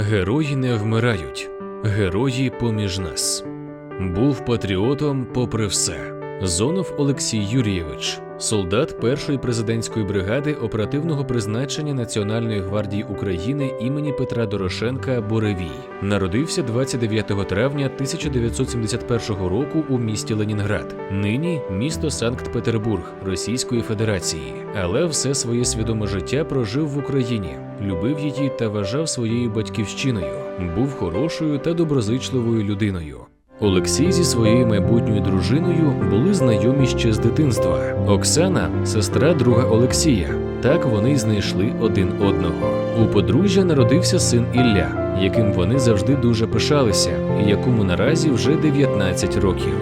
Герої не вмирають, герої поміж нас. Був патріотом попри все. Зонов Олексій Юрійович, солдат першої президентської бригади оперативного призначення Національної гвардії України імені Петра Дорошенка Буревій. Народився 29 травня 1971 року у місті Ленінград. Нині місто Санкт-Петербург Російської Федерації, але все своє свідоме життя прожив в Україні, любив її та вважав своєю батьківщиною. Був хорошою та доброзичливою людиною. Олексій зі своєю майбутньою дружиною були знайомі ще з дитинства. Оксана сестра друга Олексія. Так вони й знайшли один одного. У подружжя народився син Ілля, яким вони завжди дуже пишалися, і якому наразі вже 19 років.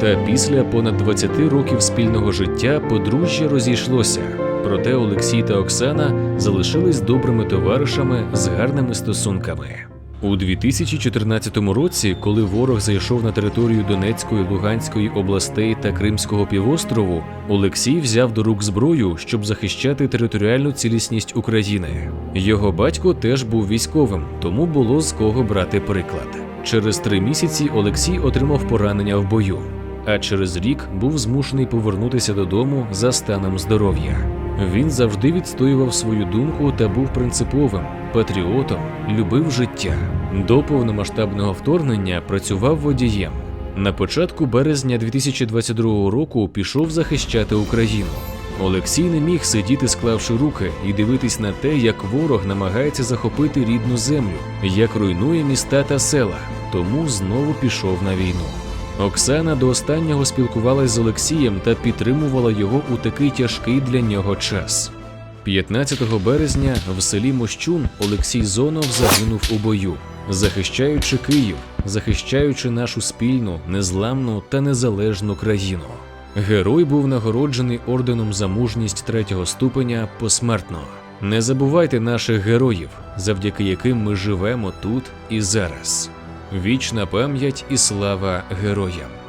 Та після понад 20 років спільного життя подружжя розійшлося. Проте Олексій та Оксана залишились добрими товаришами з гарними стосунками. У 2014 році, коли ворог зайшов на територію Донецької, Луганської областей та Кримського півострову, Олексій взяв до рук зброю, щоб захищати територіальну цілісність України. Його батько теж був військовим, тому було з кого брати приклад. Через три місяці Олексій отримав поранення в бою, а через рік був змушений повернутися додому за станом здоров'я. Він завжди відстоював свою думку та був принциповим, патріотом, любив життя. До повномасштабного вторгнення працював водієм. На початку березня 2022 року пішов захищати Україну. Олексій не міг сидіти, склавши руки, і дивитись на те, як ворог намагається захопити рідну землю, як руйнує міста та села, тому знову пішов на війну. Оксана до останнього спілкувалась з Олексієм та підтримувала його у такий тяжкий для нього час. 15 березня в селі Мощун Олексій Зонов загинув у бою, захищаючи Київ, захищаючи нашу спільну, незламну та незалежну країну. Герой був нагороджений орденом за мужність третього ступеня посмертно. Не забувайте наших героїв, завдяки яким ми живемо тут і зараз. Вічна пам'ять і слава героям.